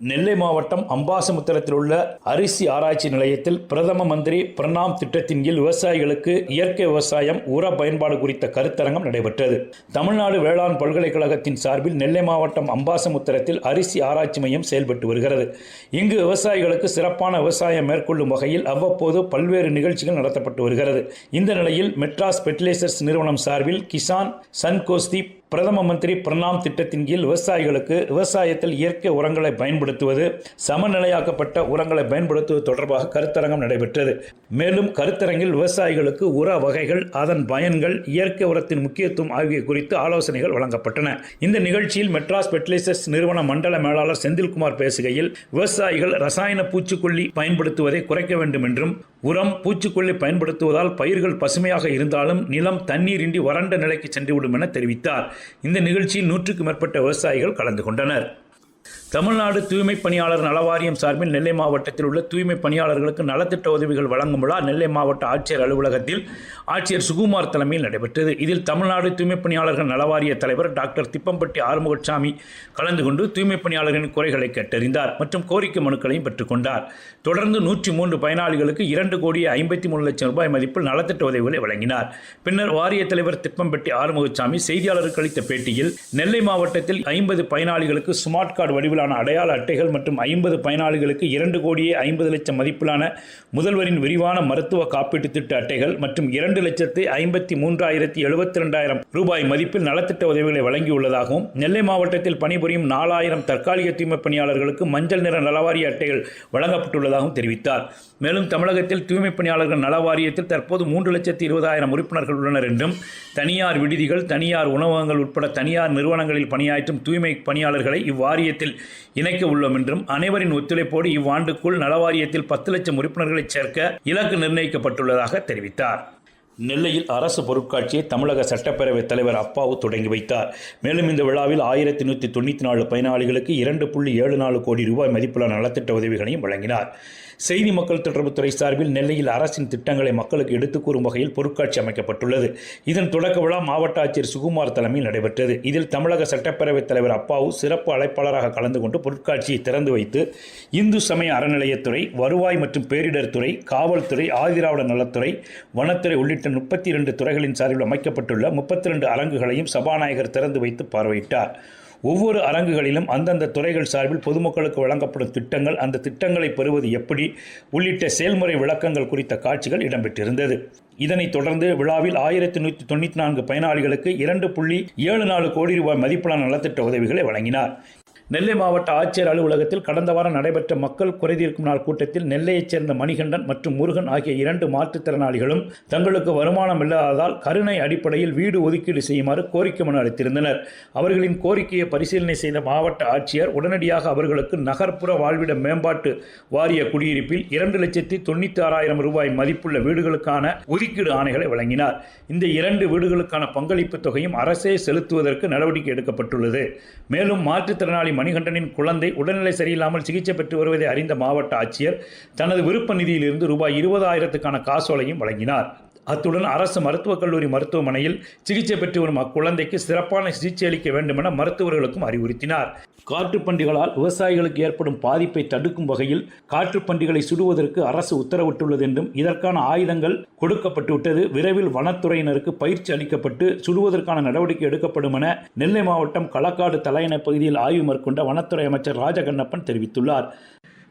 நெல்லை மாவட்டம் அம்பாசமுத்திரத்தில் உள்ள அரிசி ஆராய்ச்சி நிலையத்தில் பிரதம மந்திரி பிரணாம் திட்டத்தின் கீழ் விவசாயிகளுக்கு இயற்கை விவசாயம் உர பயன்பாடு குறித்த கருத்தரங்கம் நடைபெற்றது. தமிழ்நாடு வேளாண் பல்கலைக்கழகத்தின் சார்பில் நெல்லை மாவட்டம் அம்பாசமுத்திரத்தில் அரிசி ஆராய்ச்சி மையம் செயல்பட்டு வருகிறது. இங்கு விவசாயிகளுக்கு சிறப்பான விவசாயம் மேற்கொள்ளும் வகையில் அவ்வப்போது பல்வேறு நிகழ்ச்சிகள் நடத்தப்பட்டு வருகிறது. இந்த நிலையில் மெட்ராஸ் ஃபெர்டிலைசர்ஸ் நிறுவனம் சார்பில் கிசான் சன்கோஸ்தி பிரதம மந்திரி பிரணாம் திட்டத்தின் கீழ் விவசாயிகளுக்கு விவசாயத்தில் இயற்கை உரங்களை பயன்படுத்த பயன்படுத்துவது சமநிலையாக்கப்பட்ட உரங்களை பயன்படுத்துவது தொடர்பாக கருத்தரங்கம் நடைபெற்றது. மேலும் கருத்தரங்கில் விவசாயிகளுக்கு உர வகைகள் அதன் பயன்கள் இயற்கை உரத்தின் முக்கியத்துவம் ஆகிய குறித்து ஆலோசனைகள் வழங்கப்பட்டன. இந்த நிகழ்ச்சியில் மெட்ராஸ் பெர்டிலைசர்ஸ் நிறுவன மண்டல மேலாளர் செந்தில்குமார் பேசுகையில் விவசாயிகள் ரசாயன பூச்சிக்கொல்லி பயன்படுத்துவதை குறைக்க வேண்டும் என்றும் உரம் பூச்சிக்கொல்லி பயன்படுத்துவதால் பயிர்கள் பசுமையாக இருந்தாலும் நிலம் தண்ணீரின்றி வறண்ட நிலைக்கு சென்றுவிடும் என தெரிவித்தார். இந்த நிகழ்ச்சியில் நூற்றுக்கும் மேற்பட்ட விவசாயிகள் கலந்து கொண்டனர். தமிழ்நாடு தூய்மை பணியாளர் நலவாரியம் சார்பில் நெல்லை மாவட்டத்தில் உள்ள தூய்மை பணியாளர்களுக்கு நலத்திட்ட உதவிகள் வழங்கும் விழா நெல்லை மாவட்ட ஆட்சியர் அலுவலகத்தில் ஆட்சியர் சுகுமார் தலைமையில் நடைபெற்றது. இதில் தமிழ்நாடு தூய்மை பணியாளர்கள் நலவாரிய தலைவர் டாக்டர் திப்பம்பட்டி ஆறுமுகசாமி கலந்து கொண்டு தூய்மை பணியாளர்களின் குறைகளை கேட்டறிந்தார் மற்றும் கோரிக்கை மனுக்களையும் பெற்றுக்கொண்டார் தொடர்ந்து நூற்றி மூன்று பயனாளிகளுக்கு இரண்டு கோடி ஐம்பத்தி மூணு லட்சம் ரூபாய் மதிப்பில் நலத்திட்ட உதவிகளை வழங்கினார். பின்னர் வாரிய தலைவர் திப்பம்பட்டி ஆறுமுகசாமி செய்தியாளருக்கு அளித்த பேட்டியில் நெல்லை மாவட்டத்தில் ஐம்பது பயனாளிகளுக்கு ஸ்மார்ட் கார்டு வடிவில் மதிப்பிலான அடையாள அட்டைகள் மற்றும் ஐம்பது பயனாளிகளுக்கு இரண்டு கோடியே ஐம்பது லட்சம் மதிப்பிலான முதல்வரின் விரிவான மருத்துவ காப்பீட்டு திட்ட அட்டைகள் மற்றும் இரண்டு லட்சத்து ஐம்பத்தி மூன்றாயிரத்தி எழுபத்தி ரெண்டாயிரம் ரூபாய் மதிப்பில் நலத்திட்ட உதவிகளை வழங்கியுள்ளதாகவும் நெல்லை மாவட்டத்தில் பணிபுரியும் நாலாயிரம் தற்காலிக தூய்மை பணியாளர்களுக்கு மஞ்சள் நிற நலவாரிய அட்டைகள் வழங்கப்பட்டுள்ளதாகவும் தெரிவித்தார். மேலும் தமிழகத்தில் தூய்மை பணியாளர்கள் நலவாரியத்தில் தற்போது மூன்று லட்சத்தி இருபதாயிரம் உறுப்பினர்கள் உள்ளனர் என்றும் தனியார் விடுதிகள் தனியார் உணவகங்கள் உட்பட தனியார் நிறுவனங்களில் பணியாற்றும் தூய்மை பணியாளர்களை இவ்வாரியத்தில் இணைக்க உள்ளோம் என்றும் அனைவரின் ஒத்துழைப்போடு இவ்வாண்டுக்குள் நலவாரியத்தில் பத்து லட்சம் உறுப்பினர்களை சேர்க்க இலக்கு நிர்ணயிக்கப்பட்டுள்ளதாக தெரிவித்தார். நெல்லையில் அரசு பொருட்காட்சியை தமிழக சட்டப்பேரவைத் தலைவர் அப்பாவு தொடங்கி வைத்தார். மேலும் இந்த விழாவில் ஆயிரத்தி நூற்றி தொண்ணூற்றி நாலு பயனாளிகளுக்கு இரண்டு புள்ளி ஏழு நாலு கோடி ரூபாய் மதிப்பிலான நலத்திட்ட உதவிகளையும் வழங்கினார். செய்தி மக்கள் தொடர்புத்துறை சார்பில் நெல்லையில் அரசின் திட்டங்களை மக்களுக்கு எடுத்துக் கூறும் வகையில் பொருட்காட்சி அமைக்கப்பட்டுள்ளது. இதன் தொடக்க விழா மாவட்ட ஆட்சியர் சுகுமார் தலைமையில் நடைபெற்றது. இதில் தமிழக சட்டப்பேரவைத் தலைவர் அப்பாவு சிறப்பு அழைப்பாளராக கலந்து கொண்டு பொருட்காட்சியை திறந்து வைத்து இந்து சமய அறநிலையத்துறை வருவாய் மற்றும் பேரிடர் துறை காவல்துறை ஆதிராவிட நலத்துறை வனத்துறை உள்ளிட்ட முப்பத்தி இரண்டு துறைகளின் சார்பில் அமைக்கப்பட்டுள்ள முப்பத்தி இரண்டு அரங்குகளையும் சபாநாயகர் திறந்து வைத்து பார்வையிட்டார். ஒவ்வொரு அரங்குகளிலும் அந்தந்த துறைகள் சார்பில் பொதுமக்களுக்கு வழங்கப்படும் திட்டங்கள் அந்த திட்டங்களை பெறுவது எப்படி உள்ளிட்ட செயல்முறை விளக்கங்கள் குறித்த காட்சிகள் இடம்பெற்றிருந்தது. இதனைத் தொடர்ந்து விழாவில் ஆயிரத்தி நூற்றி தொண்ணூற்றி நான்கு பயனாளிகளுக்கு இரண்டு புள்ளி ஏழு நாலு கோடி ரூபாய் மதிப்பிலான நலத்திட்ட உதவிகளை வழங்கினார். நெல்லை மாவட்ட ஆட்சியர் அலுவலகத்தில் கடந்த வாரம் நடைபெற்ற மக்கள் குறைதீர்க்கும் நாள் கூட்டத்தில் நெல்லையைச் சேர்ந்த மணிகண்டன் மற்றும் முருகன் ஆகிய இரண்டு மாற்றுத்திறனாளிகளும் தங்களுக்கு வருமானம் இல்லாததால் கருணை அடிப்படையில் வீடு ஒதுக்கீடு செய்யுமாறு கோரிக்கை மனு அளித்திருந்தனர். அவர்களின் கோரிக்கையை பரிசீலனை செய்த மாவட்ட ஆட்சியர் உடனடியாக அவர்களுக்கு நகர்ப்புற வாழ்விட மேம்பாட்டு வாரிய குடியிருப்பில் இரண்டு லட்சத்தி தொண்ணூற்றி ஆறாயிரம் ரூபாய் மதிப்புள்ள வீடுகளுக்கான ஒதுக்கீடு ஆணைகளை வழங்கினார். இந்த இரண்டு வீடுகளுக்கான பங்களிப்பு தொகையும் அரசே செலுத்துவதற்கு நடவடிக்கை எடுக்கப்பட்டுள்ளது. மேலும் மாற்றுத்திறனாளி மணிகண்டனின் குழந்தை உடல்நிலை சரியில்லாமல் சிகிச்சை பெற்று வருவதை அறிந்த மாவட்ட ஆட்சியர் தனது விருப்ப நிதியிலிருந்து ரூபாய் இருபதாயிரத்துக்கான காசோலையும் வழங்கினார். அத்துடன் அரசு மருத்துவக் கல்லூரி மருத்துவமனையில் சிகிச்சை பெற்று வரும் அக்குழந்தைக்கு சிறப்பான சிகிச்சை அளிக்க வேண்டுமென மருத்துவர்களுக்கும் அறிவுறுத்தினார். காற்றுப்பண்டிகளால் விவசாயிகளுக்கு ஏற்படும் பாதிப்பை தடுக்கும் வகையில் காற்றுப்பண்டிகளை சுடுவதற்கு அரசு உத்தரவிட்டுள்ளது என்றும் இதற்கான ஆயுதங்கள் கொடுக்கப்பட்டு விட்டது விரைவில் வனத்துறையினருக்கு பயிற்சி அளிக்கப்பட்டு சுடுவதற்கான நடவடிக்கை எடுக்கப்படும் என நெல்லை மாவட்டம் களக்காடு தலையணை பகுதியில் ஆய்வு மேற்கொண்ட வனத்துறை அமைச்சர் ராஜகண்ணப்பன் தெரிவித்துள்ளார்.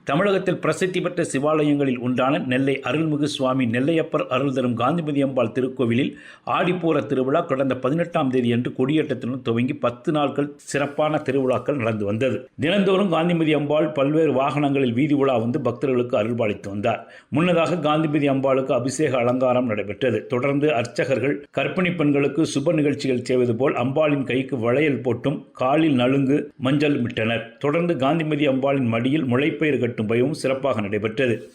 தமிழகத்தில் பிரசித்தி பெற்ற சிவாலயங்களில் ஒன்றான நெல்லை அருள்மிகு சுவாமி நெல்லையப்பர் அருள் தரும் காந்திமதி அம்பாள் திருக்கோவிலில் ஆடிப்பூர திருவிழா கடந்த பதினெட்டாம் தேதி அன்று கொடியேற்றத்துடன் துவங்கி பத்து நாட்கள் சிறப்பான திருவிழாக்கள் நடந்து வந்தது. தினந்தோறும் காந்திமதி அம்பாள் பல்வேறு வாகனங்களில் வீதி உலா வந்து பக்தர்களுக்கு அருள்பாலித்து வந்தார். முன்னதாக காந்திமதி அம்பாளுக்கு அபிஷேக அலங்காரம் நடைபெற்றது. தொடர்ந்து அர்ச்சகர்கள் கர்ப்பிணி பெண்களுக்கு சுப நிகழ்ச்சிகள் செய்வது போல் அம்பாளின் கைக்கு வளையல் போட்டும் காலில் நலுங்கு மஞ்சள் மிட்டனர். தொடர்ந்து காந்திமதி அம்பாளின் மடியில் முளைப்பயிர் கட்டும் பயவும் சிறப்பாக நடைபெற்றது.